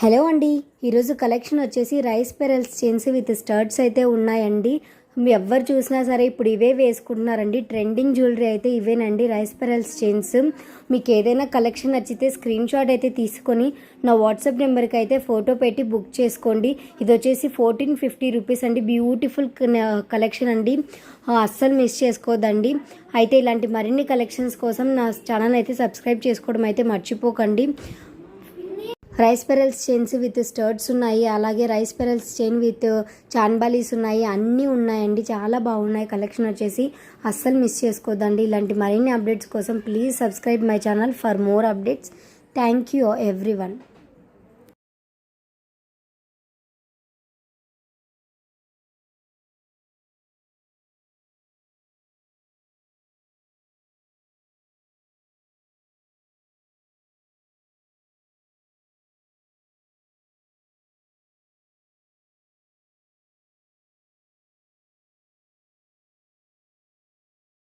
Hello అండి. ఈరోజు collection వచ్చేసి rice pearls chains with studs అయితే ఉన్నాయండి. మీ ఎవ్వరు చూసినా సరే ఇప్పుడు ఇవే వేసుకుంటున్నారండి. ట్రెండింగ్ జ్యువెలరీ అయితే ఇవేనండి రైస్ పెరల్స్ చైన్స్. మీకు ఏదైనా కలెక్షన్ నచ్చితే స్క్రీన్ షాట్ అయితే తీసుకొని నా వాట్సాప్ నెంబర్కి అయితే ఫోటో పెట్టి బుక్ చేసుకోండి. ఇది వచ్చేసి ఫోర్టీన్ ఫిఫ్టీ రూపీస్ అండి. బ్యూటిఫుల్ కలెక్షన్ అండి. అస్సలు మిస్ చేసుకోవద్దండి అయితే ఇలాంటి మరిన్ని కలెక్షన్స్ కోసం నా ఛానల్ అయితే సబ్స్క్రైబ్ చేసుకోవడం అయితే మర్చిపోకండి. Rice pearls chains with studs ఉన్నాయి. అలాగే రైస్ పెరల్స్ చైన్ విత్ చాన్బాలీస్ ఉన్నాయి. అన్నీ ఉన్నాయండి. చాలా బాగున్నాయి. కలెక్షన్ వచ్చేసి అస్సలు మిస్ చేసుకోదండి ఇలాంటి మరిన్ని అప్డేట్స్ కోసం please subscribe my channel for more updates. Thank you everyone